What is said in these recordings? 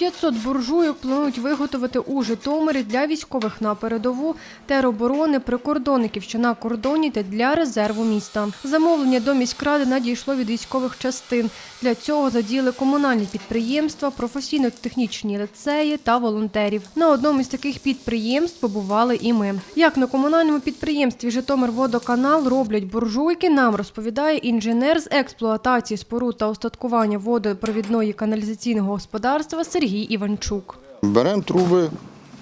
500 буржуйок планують виготовити у Житомирі для військових на передову, тероборони, прикордонників, що на кордоні та для резерву міста. Замовлення до міськради надійшло від військових частин. Для цього задіяли комунальні підприємства, професійно-технічні ліцеї та волонтерів. На одному із таких підприємств побували і ми. Як на комунальному підприємстві Житомирводоканал роблять буржуйки, нам розповідає інженер з експлуатації споруд та устаткування водопровідної каналізаційного господарства Сергій Іванчук. Беремо труби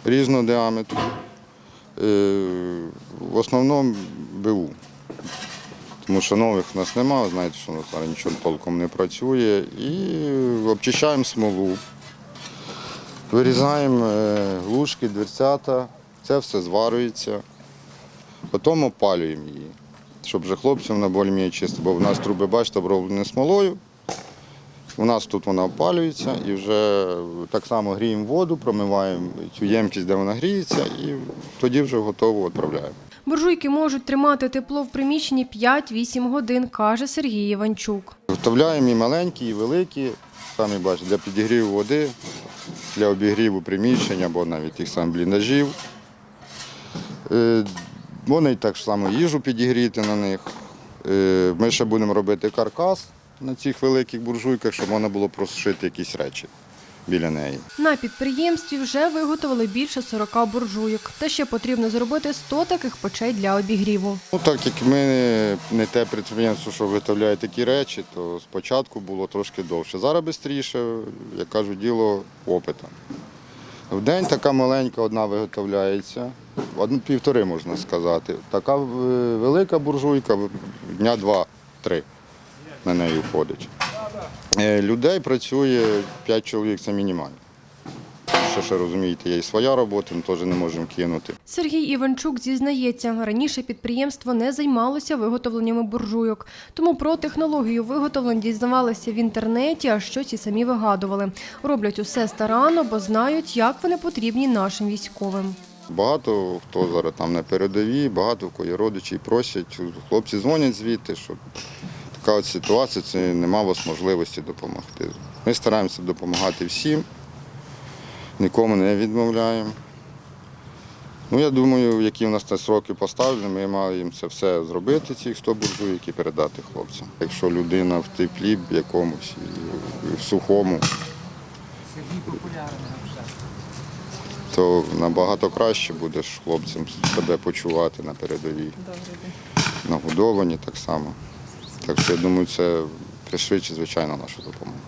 різного діаметру, е, в основному БУ. Тому що нових в нас немає, знаєте, що нас нічого толком не працює. І обчищаємо смолу, вирізаємо е, глушки, дверцята, це все зварюється, потім опалюємо її, щоб вже хлопцям на більш чисто, бо в нас труби, бачите, оброблені смолою. У нас тут вона опалюється і вже так само гріємо воду, промиваємо цю ємкість, де вона гріється, і тоді вже готово відправляємо. Буржуйки можуть тримати тепло в приміщенні 5-8 годин, каже Сергій Іванчук. Вставляємо і маленькі, і великі, самі бачите, для підігріву води, для обігріву приміщень або навіть тих самих бліндажів. Е, Вони так само їжу підігріти на них. Е, Ми ще будемо робити каркас на цих великих буржуйках, щоб можна було прошити якісь речі біля неї. На підприємстві вже виготовили більше 40 буржуйок. Та ще потрібно зробити 100 таких печей для обігріву. Ну, так як ми не те підприємство, що виготовляє такі речі, то спочатку було трошки довше. Зараз швидше, як кажуть, діло опита. В день така маленька одна виготовляється, одну півтори можна сказати. Така е, велика буржуйка дня два-три на неї входить. Е, Людей працює 5 чоловік, це мінімально. Що ще розумієте, є і своя робота, ми теж не можемо кинути. Сергій Іванчук зізнається, раніше підприємство не займалося виготовленнями буржуйок, тому про технологію виготовлень дізнавалися в інтернеті, а щось і самі вигадували. Роблять усе старанно, бо знають, як вони потрібні нашим військовим. Багато хто зараз там на передовій, багато в є родичі просять. Хлопці дзвонять звідти, що така от ситуація, це нема вас можливості допомогти. Ми стараємося допомагати всім, нікому не відмовляємо. Ну, я думаю, які в нас там сроки поставлені, ми маємо це все зробити, ці 100 буржуйок і передати хлопцям. Якщо людина в теплі б якомусь, в сухому, то набагато краще будеш хлопцям себе почувати на передовій. Нагодовані так само. Так що я думаю, це пришвидшить, звичайно, нашу допомогу.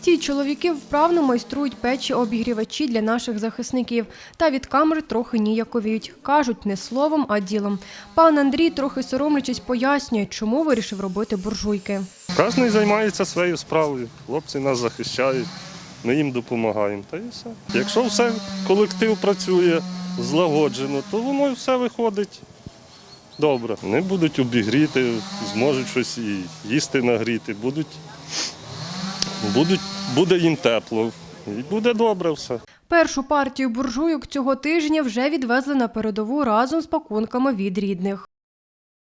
Ці чоловіки вправно майструють печі обігрівачі для наших захисників та від камер трохи ніяковіють. Кажуть не словом, а ділом. Пан Андрій, трохи соромлячись, пояснює, чому вирішив робити буржуйки. Кожен займається своєю справою. Хлопці нас захищають, ми їм допомагаємо. Та і все. Якщо все колектив працює злагоджено, то воно все виходить добре. Вони будуть обігріти, зможуть щось і їсти нагріти, будуть, будуть, буде їм тепло. І буде добре все. Першу партію буржуйок цього тижня вже відвезли на передову разом з пакунками від рідних.